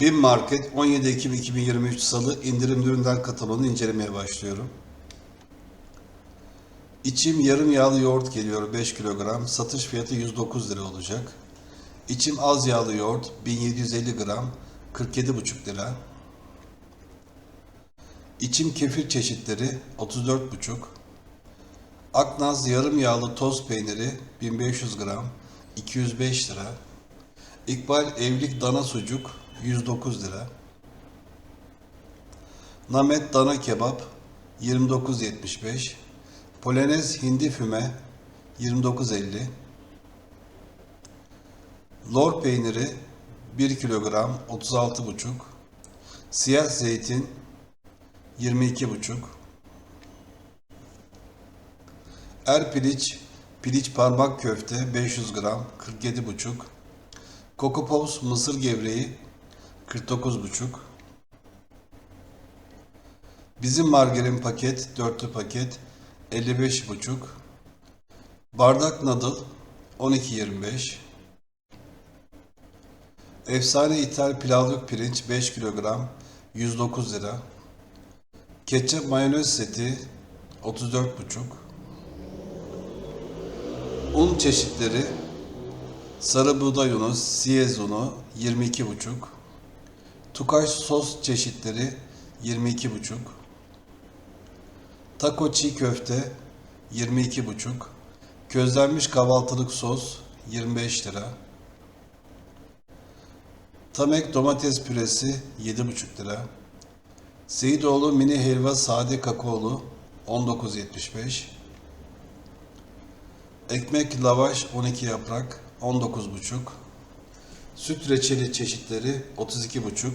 BİM Market 17 Ekim 2023 Salı indirim ürünler kataloğunu incelemeye başlıyorum. İçim yarım yağlı yoğurt geliyor 5 kilogram. Satış fiyatı 109 lira olacak. İçim az yağlı yoğurt 1750 gram 47,5 lira. İçim kefir çeşitleri 34,5. Aknaz yarım yağlı toz peyniri 1500 gram 205 lira. İkbal evlilik dana sucuk 109 lira. Namet dana kebap 29.75. Polonez hindi füme 29.50. Lor peyniri 1 kilogram 36,5. Siyah zeytin 22,5. Er piliç, piliç parmak köfte 500 gram 47,5. Coco Pops mısır gevreği 49,5. Bizim margarin paket, dörtlü paket 55,5. Bardak noodle 12,25. Efsane ithal pilavlık pirinç 5 kilogram 109 lira. Ketçap mayonez seti 34,5. Un çeşitleri sarı buğday unu, siyez unu 22,5. Tukaş sos çeşitleri 22,5. Taco çiğ köfte 22,5. Közlenmiş kahvaltılık sos 25 lira. Tamek domates püresi 7,5 lira. Seyidoğlu mini helva sade kakaolu 19.75. Ekmek lavaş 12 yaprak 19,5. Süt reçeli çeşitleri 32,5.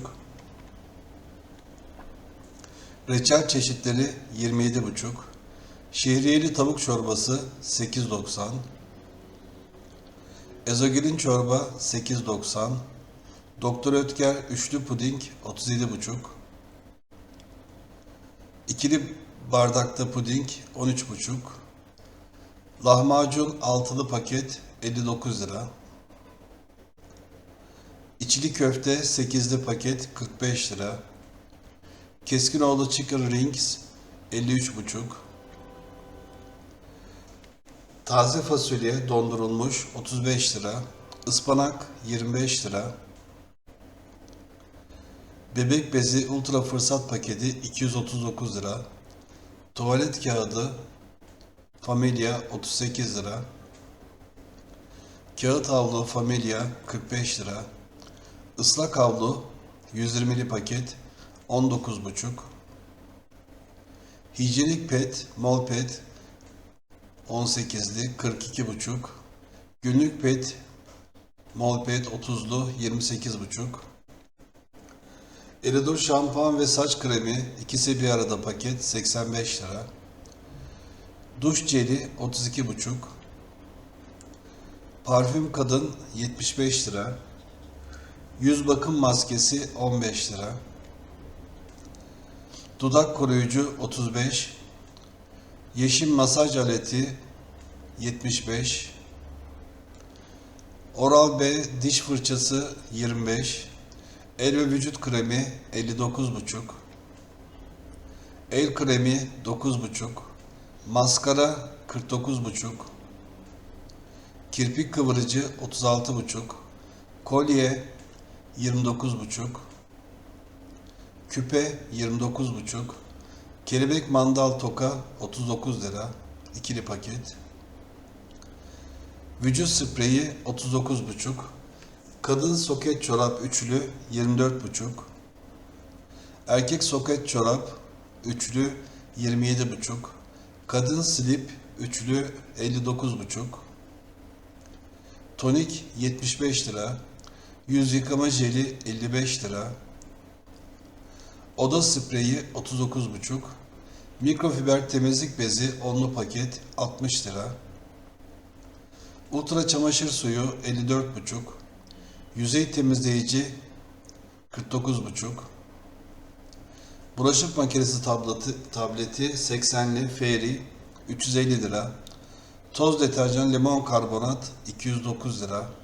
Reçel çeşitleri 27,5. Şehriyeli tavuk çorbası 8,90. Ezogelin çorba 8,90. Doktor Ötker üçlü puding 37,5. İkili bardakta puding 13,5. Lahmacun altılı paket 59 lira. İçli köfte 8'li paket 45 lira. Keskinoğlu Chicken Rings 53,5. Taze fasulye dondurulmuş 35 lira. Ispanak 25 lira. Bebek bezi ultra fırsat paketi 239 lira. Tuvalet kağıdı Familia 38 lira. Kağıt havlu Familia 45 lira. Islak havlu 120'li paket 19,5. Hijyenik pet, mol pet 18'li 42,5. Günlük pet, mol pet 30'lu 28,5. Eridor şampuan ve saç kremi ikisi bir arada paket 85 lira. Duş jeli 32,5. Parfüm kadın 75 lira. Yüz bakım maskesi 15 lira. Dudak koruyucu 35. Yeşim masaj aleti 75. Oral B diş fırçası 25. El ve vücut kremi 59,5. El kremi 9,5. Maskara 49,5. Kirpik kıvırıcı 36,5. Kolye 29,5. Küpe 29,5. Kelebek mandal toka 39 lira. ikili paket. Vücut spreyi 39,5. Kadın soket çorap üçlü 24,5. Erkek soket çorap üçlü 27,5. Kadın slip üçlü 59,5. Tonik 75 lira. Yüz yıkama jeli 55 lira. Oda spreyi 39,5. Mikrofiber temizlik bezi onlu paket 60 lira. Ultra çamaşır suyu 54,5. Yüzey temizleyici 49,5. Bulaşık makinesi tableti, tableti 80'li Fairy 350 lira. Toz deterjan limon karbonat 209 lira.